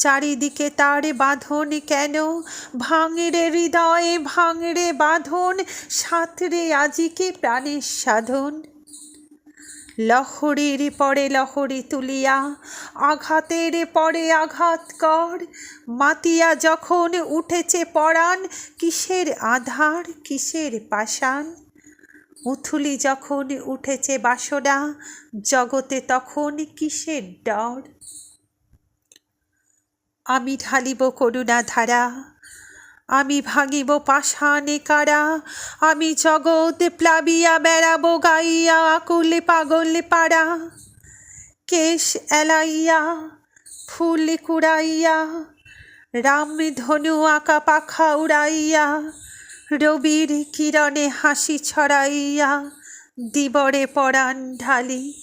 চারিদিকে তার বাঁধন কেন? ভাঙড়ে হৃদয়ে ভাঙড়ে বাঁধন, সাঁতরে আজিকে প্রাণের সাধন? লহরীর পরে লহরী তুলিয়া, আঘাতের পরে আঘাত কর। মাতিয়া যখন উঠেছে পরাণ, কিসের আধার, কিসের পাষাণ? উথুলি যখন উঠেছে বাসনা, জগতে তখন কিসের ডর? আমি ঢালিব করুণা ধারা, আমি ভাঙিব পাষাণে কারা, আমি জগৎ প্লাবিয়া বেড়াবো গাইয়া, আকুলে পাগল পাড়া। কেশ এলাইয়া, ফুল কুড়াইয়া, রাম ধনু আঁকা পাখা উড়াইয়া, রবির কিরণে হাসি ছড়াইয়া, দিবরে পরাণ ঢালি।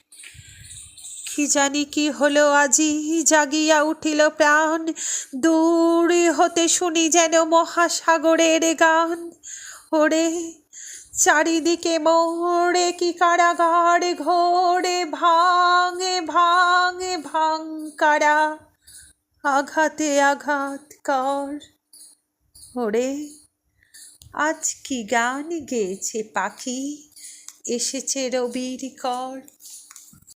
কি জানি কি হলো আজি। জাগিয়া উঠিল প্রাণ। দূর হতে শুনি যেন মহাসাগরের গান। ওরে, চারিদিকে মোড়ে কি কারাগার ঘোরে, ভাঙে ভাঙে, ভাঙকারা। আঘাতে আঘাত কর। ওরে, আজ কি গান গেয়েছে পাখি? এসেছে রবির কর।